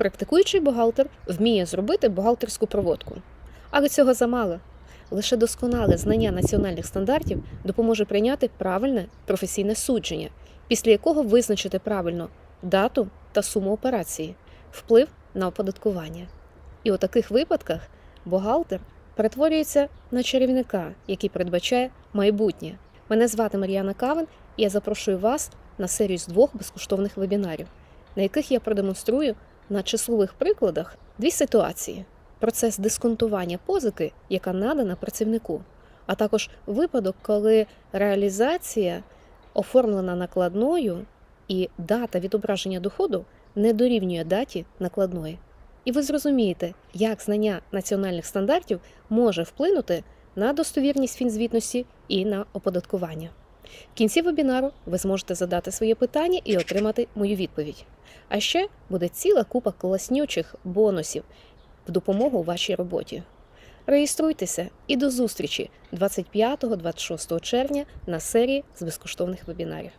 Практикуючий бухгалтер вміє зробити бухгалтерську проводку. Але цього замало. Лише досконале знання національних стандартів допоможе прийняти правильне професійне судження, після якого визначити правильно дату та суму операції, вплив на оподаткування. І у таких випадках бухгалтер перетворюється на чарівника, який передбачає майбутнє. Мене звати Мар'яна Кавен, і я запрошую вас на серію з двох безкоштовних вебінарів, на яких я продемонструю на числових прикладах дві ситуації: процес дисконтування позики, яка надана працівнику, а також випадок, коли реалізація оформлена накладною і дата відображення доходу не дорівнює даті накладної. І ви зрозумієте, як знання національних стандартів може вплинути на достовірність фінзвітності і на оподаткування. В кінці вебінару ви зможете задати своє питання і отримати мою відповідь. А ще буде ціла купа класнючих бонусів в допомогу вашій роботі. Реєструйтеся і до зустрічі 25-26 червня на серії з безкоштовних вебінарів.